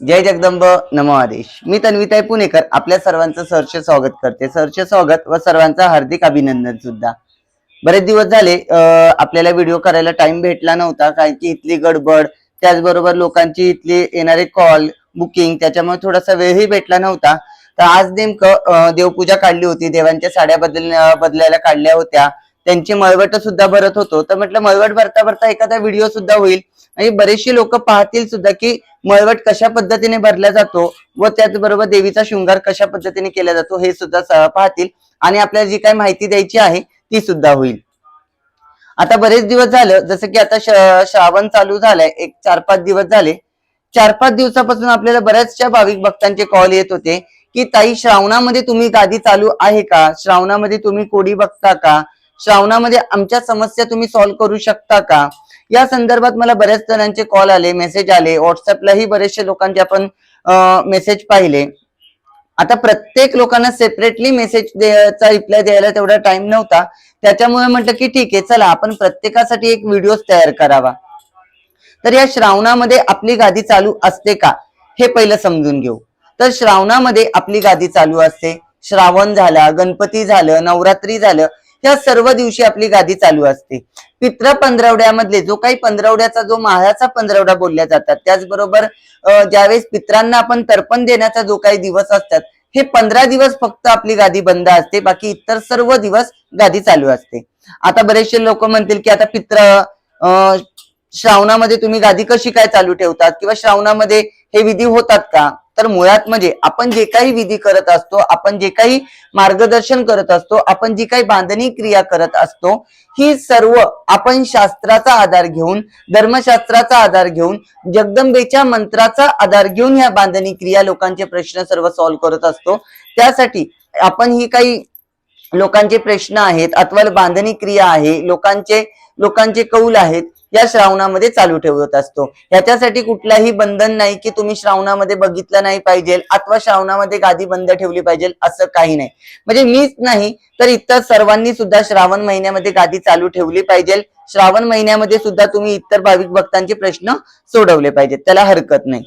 जय जगदंब. नमो आदेश. मी तन्विताई पुणेकर. आपल्या सर्वांचं सहर्ष स्वागत करते. सहर्ष स्वागत व सर्वांचं हार्दिक अभिनंदन सुद्धा. बरेच दिवस झाले आपल्याला व्हिडिओ करायला टाइम भेटला नव्हता. कारण की इथली गडबड त्याचबरोबर लोकांची इथली येणारे कॉल बुकिंग त्याच्यामुळे थोडासा वेळही भेटला नव्हता. तर आज नेमकं देवपूजा काढली होती. देवांच्या साड्या बदल बदलायला काढल्या होत्या. त्यांची मळवट सुद्धा भरत होतो. तर म्हटलं मळवट भरता भरता एखादा व्हिडिओ सुद्धा होईल. आणि बरेचशी लोक पाहतील सुद्धा की मळवट कशा पद्धतीने भरला जातो व त्याचबरोबर देवीचा शृंगार कशा पद्धतीने केला जातो हे सुद्धा पाहतील. आणि आपल्याला जी काही माहिती द्यायची आहे ती सुद्धा होईल. आता बरेच दिवस झालं जसं की आता श्रावण चालू झालाय. एक चार पाच दिवस झाले. चार पाच दिवसापासून आपल्याला बऱ्याचशा भाविक भक्तांचे कॉल येत होते की ताई श्रावणामध्ये तुम्ही गादी चालू आहे का? श्रावणामध्ये तुम्ही कोडी बघता का? श्रावणामध्ये आमच्या समस्या तुम्ही सॉल्व्ह करू शकता का? या संदर्भात मला बऱ्याच जणांचे कॉल आले मेसेज आले व्हॉट्सअपलाही बरेचसे लोकांचे आपण मेसेज पाहिले. आता प्रत्येक लोकांना सेपरेटली मेसेज रिप्लाय द्यायला तेवढा टाइम नव्हता. त्याच्यामुळे म्हटलं की ठीक आहे चला आपण प्रत्येकासाठी एक व्हिडिओ तयार करावा. तर या श्रावणामध्ये आपली गादी चालू असते का? हे पहिलं समजून घेऊ. तर श्रावणामध्ये आपली गादी चालू असते. श्रावण झाला गणपती झालं नवरात्री झालं. या सर्व दिवशी आपली गादी चालू असते. पित्र पंधरवड्यामधले जो काही पंधरवड्याचा जो माळाचा पंधरवडा बोलल्या जातात त्याचबरोबर ज्यावेळेस पित्रांना आपण तर्पण देण्याचा जो काही दिवस असतात हे पंधरा दिवस फक्त आपली गादी बंद असते बाकी इतर सर्व दिवस गादी चालू असते. आता बरेचसे लोक म्हणतील की आता पित्र श्रावणामध्ये तुम्ही गादी कशी काय चालू ठेवतात? किंवा श्रावणामध्ये हे विधी होतात का? तर मुळात म्हणजे आपण जे काही विधी करत असतो आपण जे काही मार्गदर्शन करत असतो आपण जी काही बांधणी क्रिया करत असतो ही सर्व आपण शास्त्राचा आधार घेऊन धर्मशास्त्राचा आधार घेऊन जगदंबेच्या मंत्राचा आधार घेऊन ह्या बांधणी क्रिया लोकांचे प्रश्न सर्व सॉल्व्ह करत असतो. त्यासाठी आपण ही काही लोकांचे प्रश्न आहेत अथवा बांधणी क्रिया आहे लोकांचे लोकांचे कौल आहेत या श्रावणामध्ये चालू ठेवत असतो. ह्याच्यासाठी कुठलाही बंधन नाही की तुम्ही श्रावणामध्ये बघितलं नाही पाहिजे अथवा श्रावणामध्ये गादी बंद ठेवली पाहिजे असं काही नाही. म्हणजे मीच नाही तर इतर सर्वांनी सुद्धा श्रावण महिन्यामध्ये गादी चालू ठेवली पाहिजे. श्रावण महिन्यामध्ये सुद्धा तुम्ही इतर भाविक भक्तांचे प्रश्न सोडवले पाहिजेत. त्याला हरकत नाही.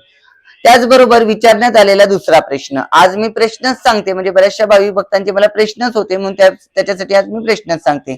त्याचबरोबर विचारण्यात आलेला दुसरा प्रश्न. आज मी प्रश्नच सांगते म्हणजे बऱ्याचशा भाविक भक्तांचे मला प्रश्नच होते म्हणून त्याच्यासाठी आज मी प्रश्नच सांगते.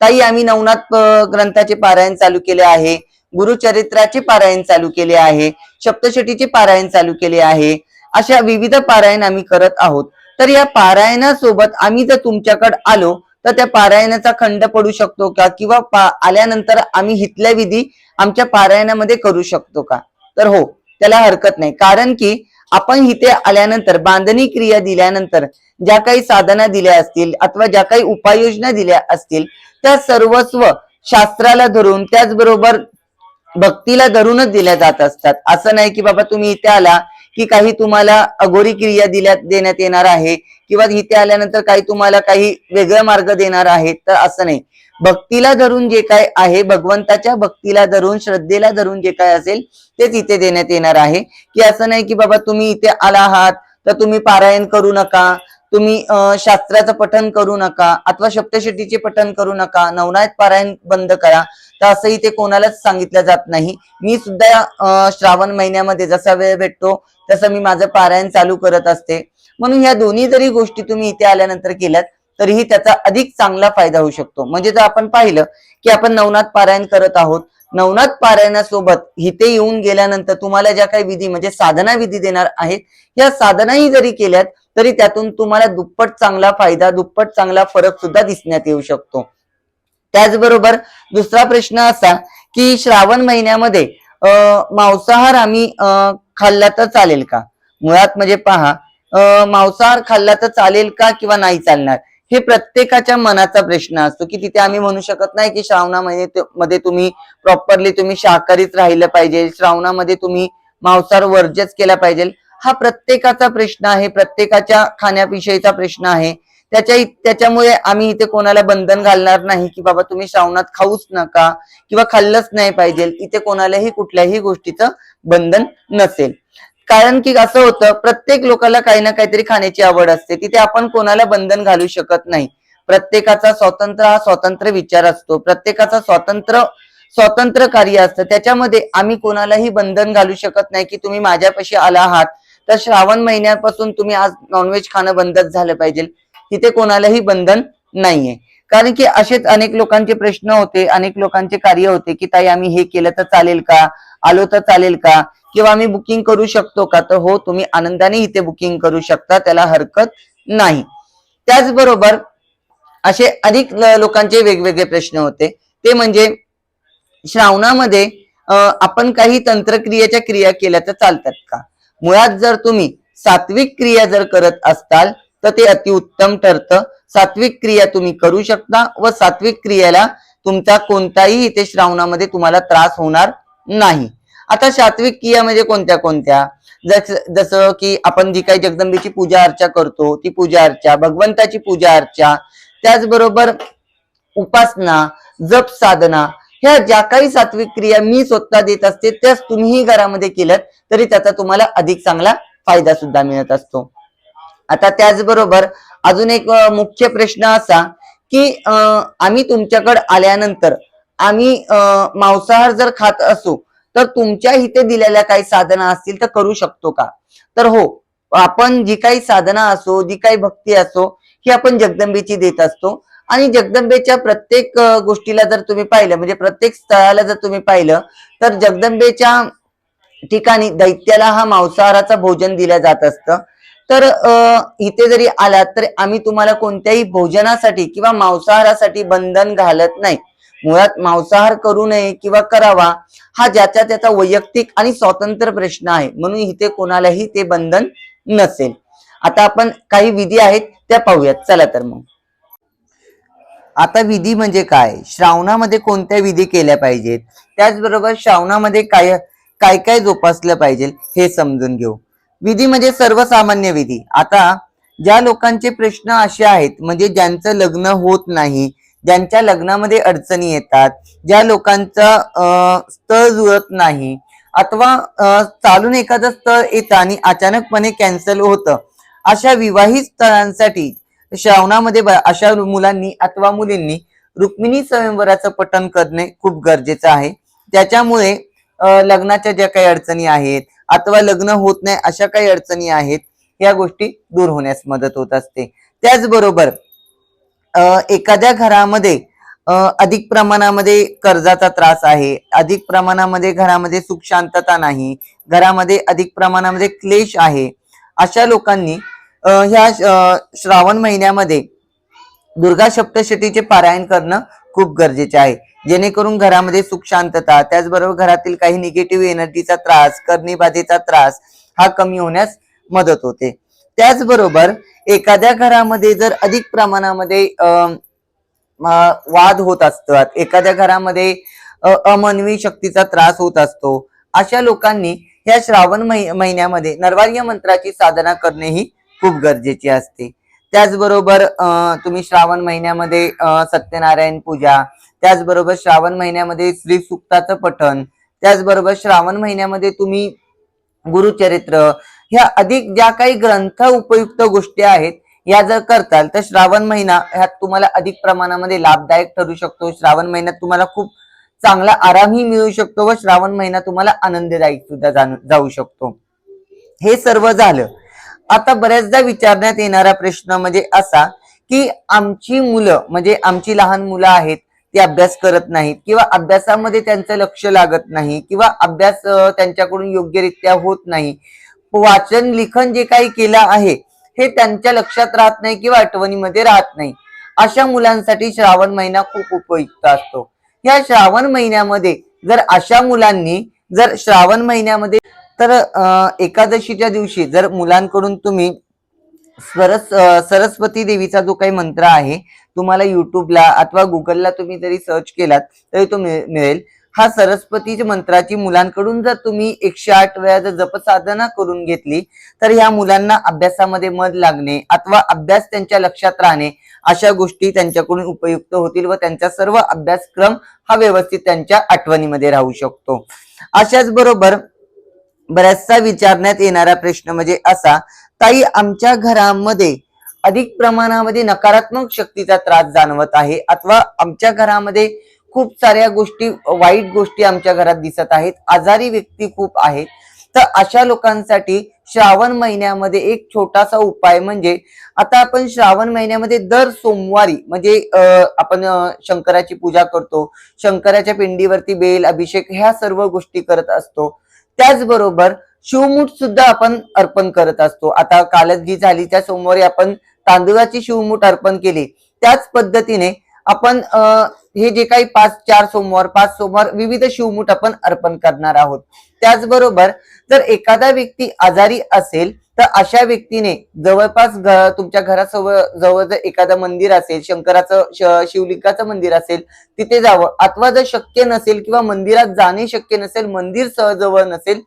ताई आम्ही नवनाथ ग्रंथाचे पारायण चालू केले आहे गुरुचरित्राचे पारायण चालू केले आहे सप्तशतीचे पारायण चालू केले आहे अशा विविध पारायण आम्ही करत आहोत. तर या पारायणासोबत आम्ही जर तुमच्याकडे आलो तर त्या पारायणाचा खंड पडू शकतो का? किंवा आल्यानंतर आम्ही हितल्या विधी आमच्या पारायणामध्ये करू शकतो का? तर हो त्याला हरकत नाही. कारण की आपण इथे आल्यानंतर बांधणी क्रिया दिल्यानंतर ज्या काही साधना दिल्या असतील अथवा ज्या काही उपाययोजना दिल्या असतील त्या सर्वस्व शास्त्राला धरून त्याचबरोबर भक्तीला धरूनच दिल्या जात असतात. असं नाही की बाबा तुम्ही इथे आला की काही तुम्हाला अघोरी क्रिया दिल्या देण्यात येणार आहे किंवा इथे आल्यानंतर काही तुम्हाला काही वेगळा मार्ग देणार आहे तर असं नाही. भक्तीला धरून जे काय आहे भगवंताच्या भक्तीला धरून श्रद्धेला धरून जे काय असेल तेच इथे देण्यात येणार आहे. की असं नाही की बाबा तुम्ही इथे आला आहात तर तुम्ही पारायण करू नका तुम्ही शास्त्राचं पठन करू नका अथवा सप्तशतीचे पठन करू नका नवनाथ पारायण बंद करा तर असं इथे कोणालाच सांगितलं जात नाही. मी सुद्धा श्रावण महिन्यामध्ये जसा वेळ भेटतो तसं मी माझं पारायण चालू करत असते. म्हणून ह्या दोन्ही जरी गोष्टी तुम्ही इथे आल्यानंतर केल्यात तरीही त्याचा अधिक चांगला फायदा होऊ शकतो. म्हणजे जर आपण पाहिलं की आपण नवनाथ पारायण करत आहोत नवनाथ पारायणासोबत इथे येऊन गेल्यानंतर तुम्हाला ज्या काही विधी म्हणजे साधना विधी देणार आहेत या साधनाही जरी केल्यात तरी त्यातून तुम्हाला दुप्पट चांगला फायदा दुप्पट चांगला फरक सुद्धा दिसण्यात येऊ शकतो. त्याचबरोबर दुसरा प्रश्न असा की श्रावण महिन्यामध्ये अं, मांसाहार आम्ही अं, खाल्ला तर चालेल का? मुळात म्हणजे पहा अं, मांसाहार खाल्ला तर चालेल का किंवा नाही चालणार? हे प्रत्येकाच्या मनाचा प्रश्न असतो की तिथे आम्ही म्हणू शकत नाही की श्रावणामध्ये मध्ये तुम्ही प्रॉपरली तुम्ही शाकाहारीच राहिलं पाहिजे श्रावणामध्ये तुम्ही मांसाहार वर्जच केला पाहिजे. हा प्रत्येकाचा प्रश्न आहे प्रत्येकाच्या खाण्याविषयीचा प्रश्न आहे. त्याच्या त्याच्यामुळे आम्ही इथे कोणाला बंधन घालणार नाही की बाबा तुम्ही श्रावणात खाऊच नका किंवा खाल्लंच नाही पाहिजे. इथे कोणालाही कुठल्याही गोष्टीचं बंधन नसेल. कारण की असं होतं प्रत्येक लोकाला काही ना काहीतरी खाण्याची आवड असते. तिथे आपण कोणाला बंधन घालू शकत नाही. प्रत्येकाचा स्वतंत्र हा स्वतंत्र विचार असतो. प्रत्येकाचा स्वतंत्र स्वतंत्र कार्य असतं. त्याच्यामध्ये आम्ही कोणालाही बंधन घालू शकत नाही की तुम्ही माझ्यापाशी आला आहात. तर श्रावण महिन्यापासून तुम्ही आज नॉनव्हेज खाणं बंदच झालं पाहिजे. तिथे कोणालाही बंधन नाहीये. कारण की असेच अनेक लोकांचे प्रश्न होते अनेक लोकांचे कार्य होते की ताई आम्ही हे केलं तर चालेल का? आलो तर चालेल का? किंवा मी बुकिंग करू शकतो का? तर हो तुम्ही आनंदाने इथे बुकिंग करू शकता त्याला हरकत नाही. त्याचबरोबर असे अनेक लोकांचे वेगवेगळे प्रश्न होते. ते म्हणजे श्रावणामध्ये आपण काही तंत्रक्रियेच्या क्रिया केल्या तर चालतात का? मुळात जर तुम्ही सात्विक क्रिया जर करत असताल तर ते अतिउत्तम ठरतं. सात्विक क्रिया तुम्ही करू शकता व सात्विक क्रियेला तुमचा कोणताही इथे श्रावणामध्ये तुम्हाला त्रास होणार नाही. आता सात्विक क्रिया म्हणजे कोणत्या कोणत्या? जस जसं की आपण जी काही जगदंबेची पूजा अर्चा करतो ती पूजा अर्चा भगवंताची पूजा अर्चा त्याचबरोबर उपासना जप साधना ह्या ज्या काही सात्विक क्रिया मी स्वतः देत असते त्याच तुम्हीही घरामध्ये केल्यात तरी त्याचा तुम्हाला अधिक चांगला फायदा सुद्धा मिळत असतो. आता त्याचबरोबर अजून एक मुख्य प्रश्न असा की आम्ही तुमच्याकडे आल्यानंतर आम्ही मांसाहार जर खात असू तर तुमच्या इथे दिलेल्या काही साधना असतील तर करू शकतो का? तर हो आपण जी काही साधना असो जी काही भक्ती असो ही आपण जगदंबेची देत असतो. आणि जगदंबेच्या प्रत्येक गोष्टीला जर तुम्ही पाहिलं म्हणजे प्रत्येक स्थळाला जर तुम्ही पाहिलं तर जगदंबेच्या ठिकाणी दैत्याला हा मांसाहाराचा भोजन दिलं जात असतं. तर इथे जरी आलात तर आम्ही तुम्हाला कोणत्याही भोजनासाठी किंवा मांसाहारासाठी बंधन घालत नाही. मुळात मांसाहार करू नये किंवा करावा हा ज्याचा त्याचा वैयक्तिक आणि स्वतंत्र प्रश्न आहे. म्हणून इथे कोणालाही ते बंधन नसेल. आता आपण काही विधी आहेत त्या पाहूयात. चला तर मग. आता विधी म्हणजे काय? श्रावणामध्ये कोणत्या विधी केल्या पाहिजेत? त्याचबरोबर श्रावणामध्ये काय काय काय जोपासलं पाहिजे हे समजून घेऊ. विधी म्हणजे सर्वसामान्य विधी. आता ज्या लोकांचे प्रश्न असे आहेत म्हणजे ज्यांचं लग्न होत नाही ज्यांच्या लग्नामध्ये अडचणी येतात ज्या लोकांचं स्थळ जुळत नाही अथवा चालून एखादं स्थळ येतं आणि अचानकपणे कॅन्सल होतं अशा विवाहित स्थळांसाठी श्रावणामध्ये अशा मुलांनी अथवा मुलींनी रुक्मिणी स्वयंवराचं पठण करणे खूप गरजेचं आहे. त्याच्यामुळे लग्नाच्या ज्या काही अडचणी आहेत अथवा लग्न होत नाही अशा काही अडचणी आहेत या गोष्टी दूर होण्यास मदत होत असते. त्याचबरोबर एखाद्या घरामध्ये अधिक प्रमाणामध्ये कर्जाचा त्रास आहे अधिक प्रमाणामध्ये घरामध्ये सुख शांतता नाही घरामध्ये अधिक प्रमाणामध्ये क्लेश आहे अशा लोकांनी ह्या श्रावण महिन्यामध्ये दुर्गा सप्तशतीचे पारायण करणं खूप गरजेचे आहे. जेणेकरून घरामध्ये सुख शांतता त्याचबरोबर घरातील काही निगेटिव्ह एनर्जीचा त्रास करणीबाधेचा त्रास हा कमी होण्यास मदत होते. त्याचबरोबर एखाद्या घरामध्ये जर अधिक प्रमाणामध्ये अं, वाद होत असतात एखाद्या घरामध्ये अमानवी शक्तीचा त्रास होत असतो अशा लोकांनी ह्या श्रावण महिन्यामध्ये नरवार्य मंत्राची साधना करणे ही खूप गरजेची असते. त्याचबरोबर अं, तुम्ही श्रावण महिन्यामध्ये सत्यनारायण पूजा त्याचबरोबर श्रावण महिन्यामध्ये श्री सुक्ताचं पठण त्याचबरोबर श्रावण महिन्यामध्ये तुम्ही गुरुचरित्र ह्या अधिक ज्या काही ग्रंथ उपयुक्त गोष्टी आहेत या जर करताल तर श्रावण महिना ह्यात तुम्हाला अधिक प्रमाणामध्ये लाभदायक ठरू शकतो. श्रावण महिन्यात तुम्हाला खूप चांगला आरामही मिळू शकतो व श्रावण महिना तुम्हाला आनंददायी सुद्धा जाऊ शकतो. हे सर्व झालं. आता बऱ्याचदा विचारण्यात येणारा प्रश्न म्हणजे असा की आमची मुलं म्हणजे आमची लहान मुलं आहेत ती अभ्यास करत नाहीत किंवा अभ्यासामध्ये त्यांचं लक्ष लागत नाही किंवा अभ्यास त्यांच्याकडून योग्यरित्या होत नाही वाचन लिखन जे काही केलं आहे हे त्यांच्या लक्षात राहत नाही किंवा आठवणीमध्ये राहत नाही. अशा मुलांसाठी श्रावण महिना खूप उपयुक्त असतो. या श्रावण महिन्यामध्ये जर अशा मुलांनी जर श्रावण महिन्यामध्ये तर एकादशीच्या दिवशी जर मुलांकडून तुम्ही सरस सरस्वती देवीचा जो काही मंत्र आहे तुम्हाला युट्यूबला अथवा गुगलला तुम्ही जरी सर्च केलात तरी तो मिळेल. हा सरस्वती मंत्राची मुलांकडून जर तुम्ही एकशे आठ वेळा जर जपसाधना करून घेतली तर ह्या मुलांना अभ्यासामध्ये मध लागणे अथवा अभ्यास त्यांच्या लक्षात राहणे अशा गोष्टी त्यांच्याकडून उपयुक्त होतील व त्यांचा सर्व अभ्यासक्रम हा व्यवस्थित त्यांच्या आठवणीमध्ये राहू शकतो. अशाच बरोबर बऱ्याचसा विचारण्यात येणारा प्रश्न म्हणजे असा ताई आमच्या घरामध्ये अधिक प्रमाणामध्ये नकारात्मक शक्तीचा त्रास जाणवत आहे अथवा आमच्या घरामध्ये खूप साऱ्या गोष्टी वाईट गोष्टी आमच्या घरात दिसत आहेत. आजारी व्यक्ती खूप आहेत. तर अशा लोकांसाठी श्रावण महिन्यामध्ये एक छोटासा उपाय म्हणजे आता आपण श्रावण महिन्यामध्ये दर सोमवारी म्हणजे आपण शंकराची पूजा करतो शंकराच्या पिंडीवरती बेल अभिषेक ह्या सर्व गोष्टी करत असतो. त्याचबरोबर शिवमूठ सुद्धा आपण अर्पण करत असतो. आता कालच जी झाली त्या सोमवारी आपण तांदुळाची शिवमूठ अर्पण केली. त्याच पद्धतीने आपण अं, हे जे काही पाच चार सोमवार पाच सोमवार विविध शिवमूठ आपण अर्पण करणार आहोत. त्याचबरोबर जर एखादा व्यक्ती आजारी असेल तर अशा व्यक्तीने जवळपास तुमच्या घराजवळ जवळ जर एखादं मंदिर असेल शंकराचं श- शिवलिंगाचं मंदिर असेल तिथे जावं. अथवा जर शक्य नसेल किंवा मंदिरात जाणे शक्य नसेल मंदिर सहजवळ नसेल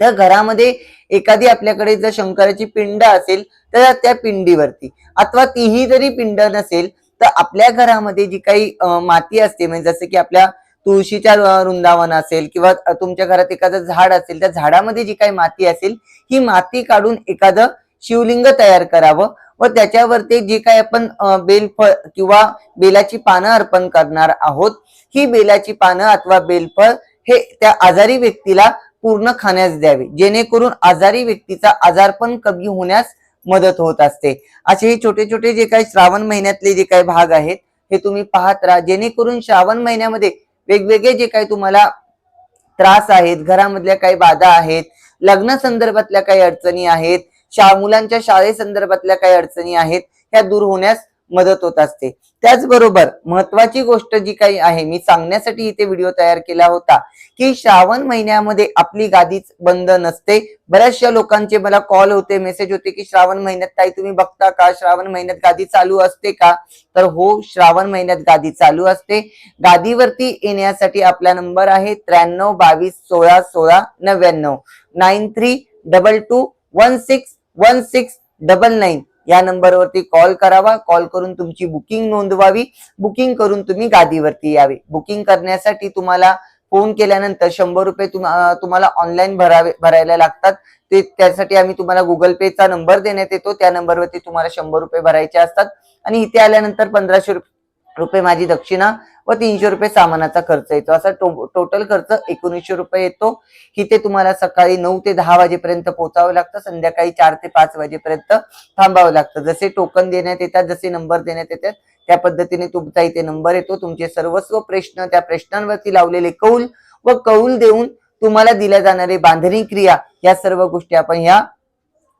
तर घरामध्ये एखादी आपल्याकडे जर शंकराची पिंड असेल तर त्या पिंडीवरती. अथवा तीही जरी पिंड नसेल तर आपल्या घरामध्ये जी काही माती असते म्हणजे जसं की आपल्या तुळशीच्या वृंदावन असेल किंवा तुमच्या घरात एखादं झाड असेल त्या झाडामध्ये जी काही माती असेल ही माती काढून एखादं शिवलिंग तयार करावं व त्याच्यावरती जे काही आपण बेलफळ किंवा बेलाची पानं अर्पण करणार आहोत ही बेलाची पानं अथवा बेलफळ हे त्या आजारी व्यक्तीला पूर्ण खाण्यास द्यावे. जेणेकरून आजारी व्यक्तीचा आजारपण कमी होण्यास मदत होत असते. असे हे छोटे छोटे जे काही श्रावण महिन्यातले जे काही भाग आहेत हे तुम्ही पाहत राहा. जेणेकरून श्रावण महिन्यामध्ये वेगवेगळे जे काही तुम्हाला त्रास आहेत घरामधल्या काही बाधा आहेत लग्न संदर्भातल्या काही अडचणी आहेत शा मुलांच्या शाळेसंदर्भातल्या काही अडचणी आहेत ह्या दूर होण्यास मदत होत असते. त्याचबरोबर महत्वाची गोष्ट जी काही आहे मी सांगण्यासाठी इथे व्हिडिओ तयार केला होता की श्रावण महिन्यामध्ये आपली गादीच बंद नसते. बऱ्याचशा लोकांचे मला कॉल होते मेसेज होते की श्रावण महिन्यात ताई तुम्ही बघता का? श्रावण महिन्यात गादी चालू असते का? तर हो श्रावण महिन्यात गादी चालू असते. गादीवरती येण्यासाठी आपला नंबर आहे त्र्याण्णव बावीस सोळा सोळा नव्याण्णव. Nine three double two one six one six double nine. या नंबरवरती कॉल करावा. कॉल करून तुमची बुकिंग नोंदवावी. बुकिंग करून तुम्ही गादीवरती यावे. बुकिंग करण्यासाठी तुम्हाला फोन केल्यानंतर शंभर रुपये तुम्हाला ऑनलाईन भरावे भरायला लागतात. ते त्यासाठी आम्ही तुम्हाला गुगल पेचा नंबर देण्यात येतो. त्या नंबरवरती तुम्हाला शंभर रुपये भरायचे असतात. आणि इथे आल्यानंतर पंधराशे रुपये माझी दक्षिणा व तीनशे रुपये सामानाचा खर्च येतो. असा टो- टोटल खर्च एकोणीसशे रुपये येतो. इथे तुम्हाला सकाळी नऊ ते दहा वाजेपर्यंत पोहोचावं लागतं. संध्याकाळी चार ते पाच वाजेपर्यंत थांबावं लागतं. जसे टोकन देण्यात येतात जसे नंबर देण्यात येतात त्या पद्धतीने तुमचा इथे नंबर येतो. तुमचे सर्वस्व प्रश्न त्या प्रश्नांवरती लावलेले कौल व कौल देऊन तुम्हाला दिल्या जाणारे बांधणी क्रिया या सर्व गोष्टी आपण या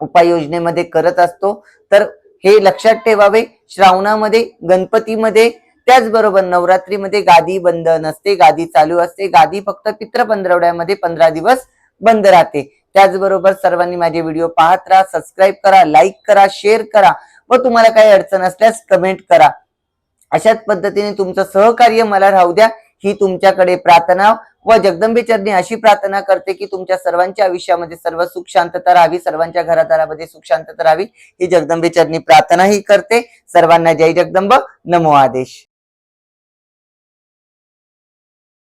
उपाययोजनेमध्ये करत असतो. तर हे लक्षात ठेवावे. श्रावणामध्ये गणपतीमध्ये त्याचबरोबर नवरात्रीमध्ये गादी बंद नसते गादी चालू असते. गादी फक्त पित्र पंधरवड्यामध्ये पंधरा दिवस बंद राहते. त्याचबरोबर सर्वांनी माझे व्हिडिओ पाहत राहा सबस्क्राईब करा लाईक करा शेअर करा व तुम्हाला काही अडचण असल्यास कमेंट करा. अशाच पद्धतीने तुमचं सहकार्य मला राहू द्या. ही तुमच्याकडे प्रार्थना व जगदंबे चरणी अशी प्रार्थना करते की तुमच्या सर्वांच्या आयुष्यामध्ये सर्व सुख शांतता राहावी सर्वांच्या घरादारामध्ये सुख शांतता राहावी. ही जगदंबे चरणी प्रार्थनाही करते. सर्वांना जय जगदंब. नमो आदेश.